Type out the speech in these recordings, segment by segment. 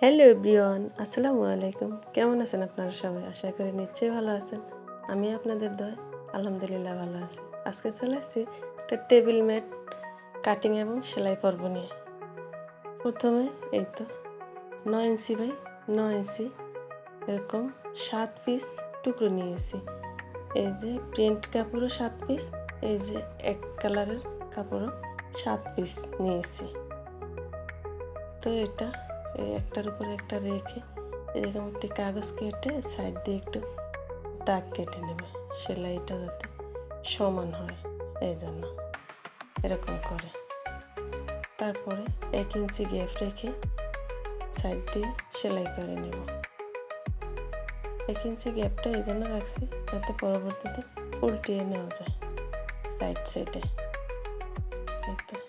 Hello everyone, আসসালামু আলাইকুম। কেমন আছেন আপনারা সবাই? আশা করি নিশ্চয়ই ভালো আছেন। আমি আপনাদের দয়, আলহামদুলিল্লাহ ভালো আছি। আজকে চলে আসছি একটা টেবিল ম্যাট কাটিং এবং সেলাই পর্ব নিয়ে। প্রথমে এই তো নয় ইঞ্চি বাই নয় ইঞ্চি এরকম সাত পিস টুকরো নিয়েছি। এই যে প্রিন্ট কাপড়ও সাত পিস, এই যে এক কালারের কাপড়ও সাত পিস নিয়েছি। তো এটা একটার উপর একটা রেখে এরকম একটি কাগজ কেটে সাইড দিয়ে একটু দাগ কেটে নেবে সেলাইটা যাতে সমান হয়, এই জন্য। এরকম করে। তারপরে এক ইঞ্চি গ্যাপ রেখে সাইড দিয়ে সেলাই করে নেব। এক ইঞ্চি গ্যাপটা এই জন্য রাখছি যাতে পরবর্তীতে উল্টিয়ে নেওয়া যায় রাইট সাইডে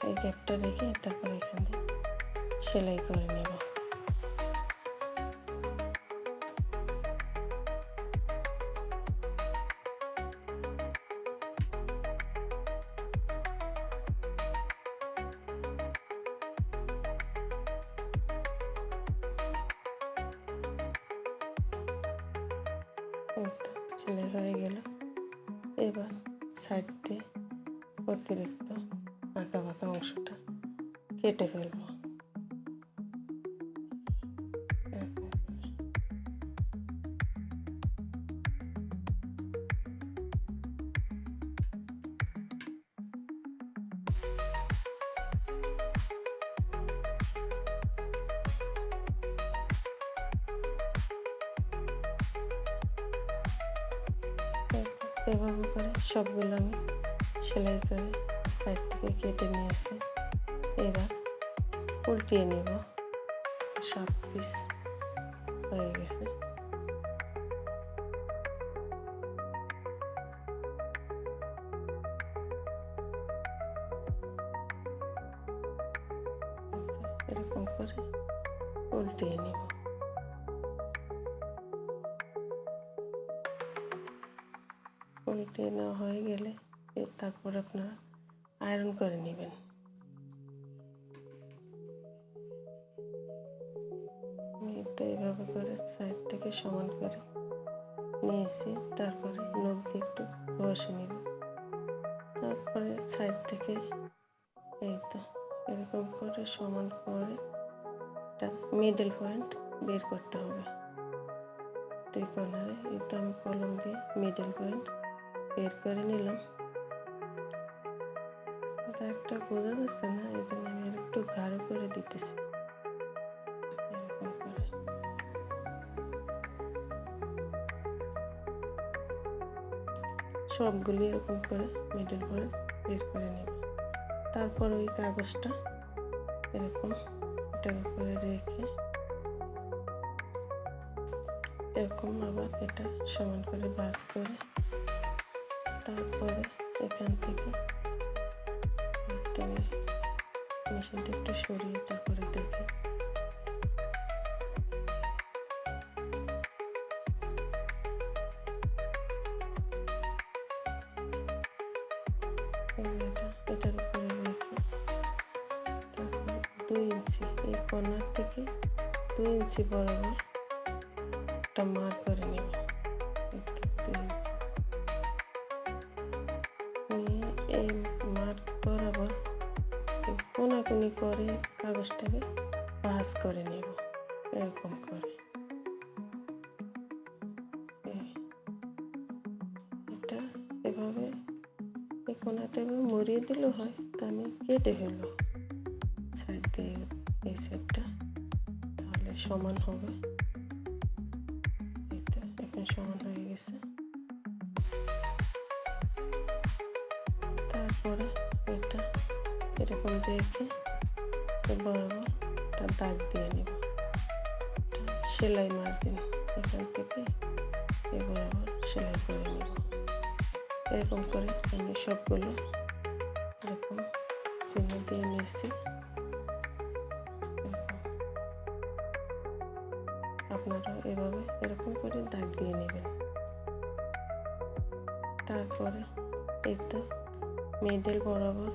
এই গ্যাপটা রেখে তারপর এখান দিয়ে সেলাই করে নেব। সেলাই হয়ে গেল। এবার সাইড দিয়ে অতিরিক্ত আঁকা বাঁকা অংশটা কেটে ফেলব। এভাবে করে সবগুলো আমি সেলাই করে সাইড থেকে কেটে নিয়ে এসে এবার উল্টিয়ে নেব। সাত পিস হয়ে গেছে। এরকম করে উল্টিয়ে নেব। উল্টিয়ে নেওয়া হয়ে গেলে তারপর আপনারা আয়রন করে নেবেন। তো এইভাবে করে সাইড থেকে সমান করে নিয়েছি, তারপরে নখ দিয়ে একটু ঘষে নেব। তারপরে সাইড থেকে এই তো, এরকম করে সমান করে একটা মিডল পয়েন্ট বের করতে হবে। দুই কর্নারে এই তো আমি কলম দিয়ে মিডল পয়েন্ট বের করে নিলাম। একটা বোঝা যাচ্ছে না, এই জন্য আমি একটু গাঢ় করে দিতেছি। সবগুলি এরকম করে মিডল করে বের করে নেব। তারপর ওই কাগজটা এরকম এটার উপরে রেখে এরকম আবার এটা সমান করে ভাঁজ করে তারপরে এখান থেকে তবে মেশিনটা একটু সরিয়ে তারপরে দেখে। দুই ইঞ্চি, এই কর্নার থেকে দুই ইঞ্চি বরাবর একটা মার করে নেব। কোনাকুনি করে কাগজটাকে ভাঁজ করে নেব, এরকম করে। এটা এভাবে এই কোনাটা এভাবে মরিয়ে দিলেও হয়, তা আমি কেটে ফেলব। সাইড দিয়ে এই সাইডটা, তাহলে সমান হবে। তো এখন সমান হয়ে গেছে। এরকম রেখে বরাবর একটা দাগ দিয়ে নেব। সেলাই মার্জিন এখান থেকে এ বরাবর সেলাই করে নেব। এরকম করে আমি সবগুলো এরকম চিহ্ন দিয়ে নিয়েছি। আপনারাও এভাবে এরকম করে দাগ দিয়ে নেবেন। তারপরে এই তো মিডল বরাবর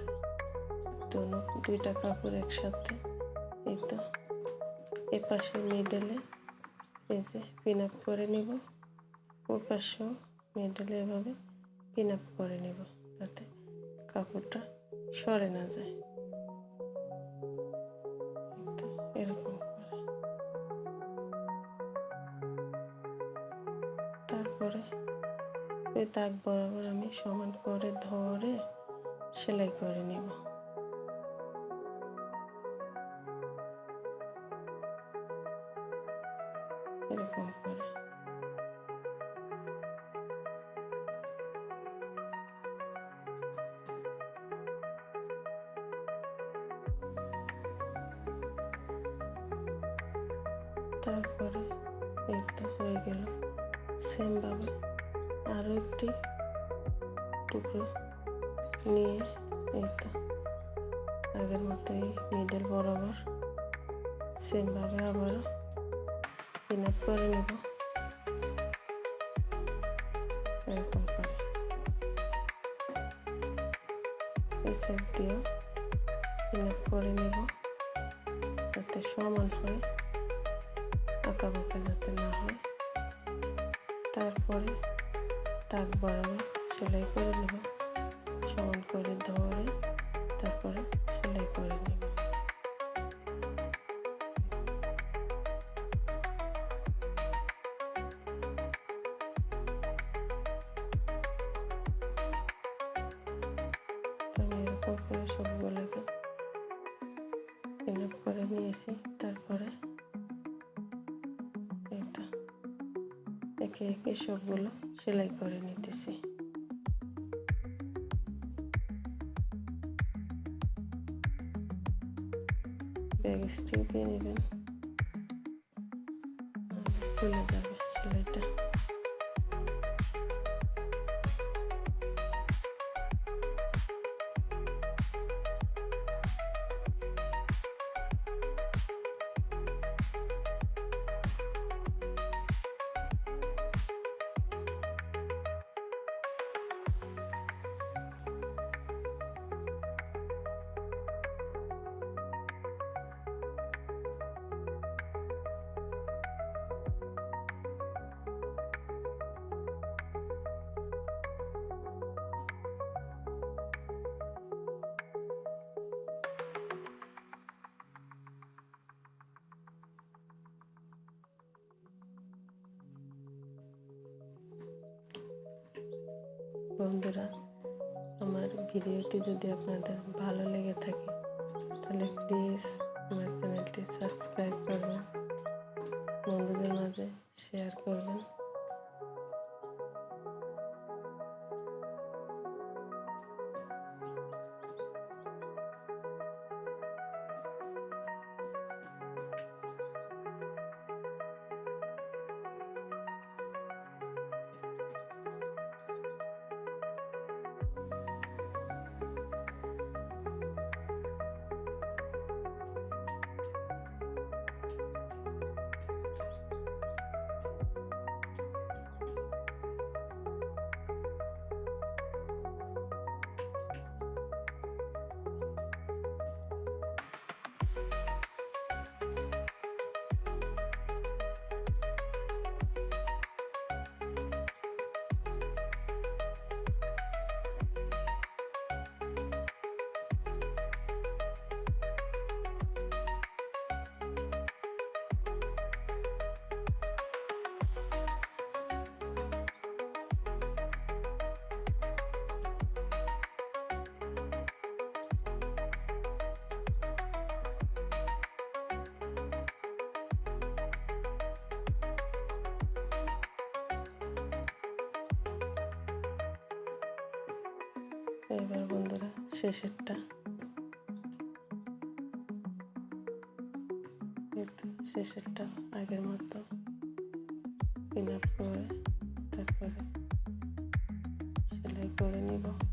দোনো দুইটা কাপড় একসাথে। এই তো, এ পাশে মিডলে এই যে পিন আপ করে নিব। ও পাশেও মিডলে এভাবে পিন আপ করে নিব যাতে কাপড়টা সরে না যায়। এরকম করে। তারপরে ওই দাগ বরাবর আমি সমান করে ধরে সেলাই করে নিব। তারপরে তো হয়ে গেল। সেমভাবে আরও একটি টুকরো নিয়ে এই আগের মতোই মিডল বরাবর সেমভাবে আবারও পিন আপ করে নেব। এরকম করে। এই সাইড দিয়েও পিন আপ করে নেব। যাতে সমান হয়। আঁকা বাঁকা যাতে না হয়। তারপরে তাক বরাবর সেলাই করে নেব। সমান করে ধরে তারপরে সেলাই করে নেব। করে সবগুলোকে ফিল করে নিয়েছি। তারপরে একে একে সবগুলো সেলাই করে নিতেছি। ব্যাগ স্টিং দিয়ে নেবেন। খুলে যাবে সেলাইটা। বন্ধুরা, আমার ভিডিওটি যদি আপনাদের ভালো লেগে থাকে, তাহলে প্লিজ আমার চ্যানেলটি সাবস্ক্রাইব করবেন, বন্ধুদের মাঝে শেয়ার করবেন। এবার বন্ধুরা শেষেরটা। শেষেরটা আগের মতো। পিন আপ করে তারপরে সেলাই করে নিব।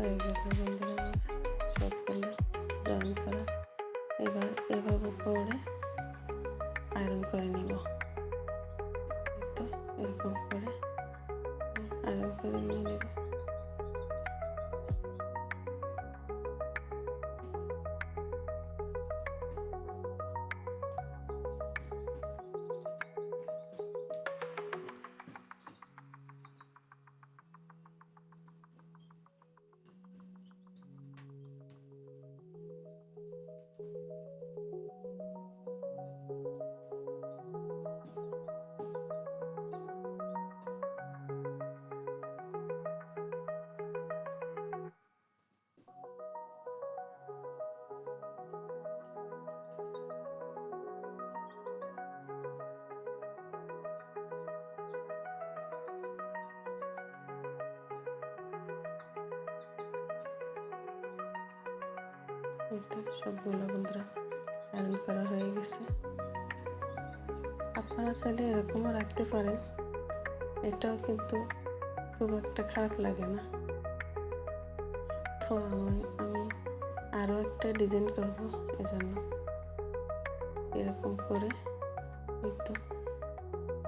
হয়ে গেল বন্ধুরা আমার সবগুলো জয়েন করা এবার এভাবে করে আয়রন করে নিব তো এরকম করে আয়রন করে নিয়ে নেব তো সবগুলো বন্ধুরা আয়রন করা হয়ে গেছে। আপনারা চাইলে এরকমও রাখতে পারেন। এটাও কিন্তু খুব একটা খারাপ লাগে না। তো আমি আমি আরও একটা ডিজাইন করব এজন্য। এরকম করে এই তো।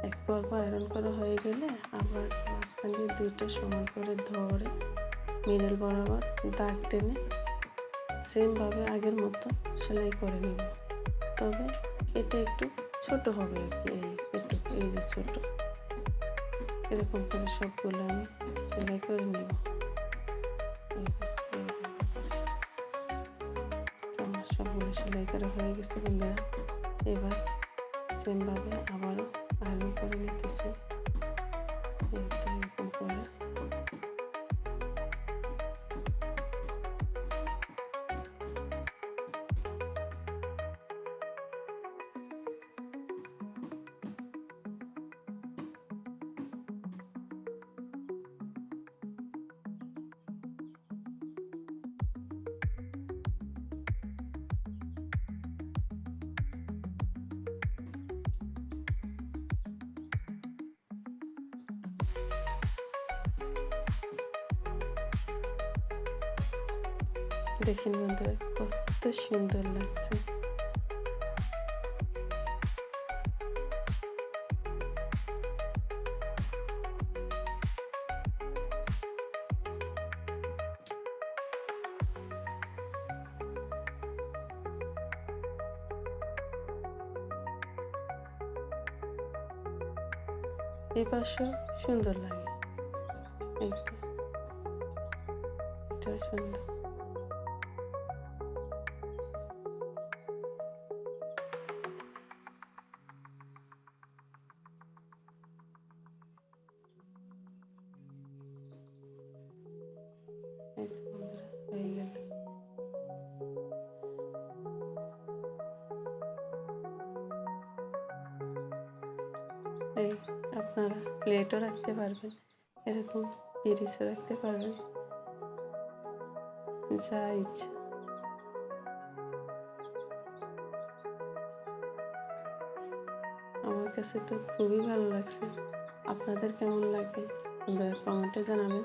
এক পর্ব আয়রন করা হয়ে গেলে আবার মাঝখান দিয়ে দুইটা সমান করে ধরে, মিডল বরাবর দাগ টেনে সেমভাবে আগের মতো সেলাই করে নেব। তবে এটা একটু ছোট হবে আর কি, এই একটু, এই যে ছোট। এরকম করে সবগুলো আমি সেলাই করে নেব। সবগুলো সেলাই করা হয়ে গেছে বন্ধুরা। এবার সেমভাবে আবারও দেখেন বন্ধুরা কত সুন্দর লাগছে এই পাশেও সুন্দর লাগে এই তো এটাও সুন্দর এই তো বন্ধুরা এই আপনারা প্লেটও রাখতে পারবেন, এরকম পিরিসও রাখতে পারবেন, যা ইচ্ছা। আমার কাছে তো খুবই ভালো লাগছে। আপনাদের কেমন লাগে? আপনারা কমেন্টে জানাবেন।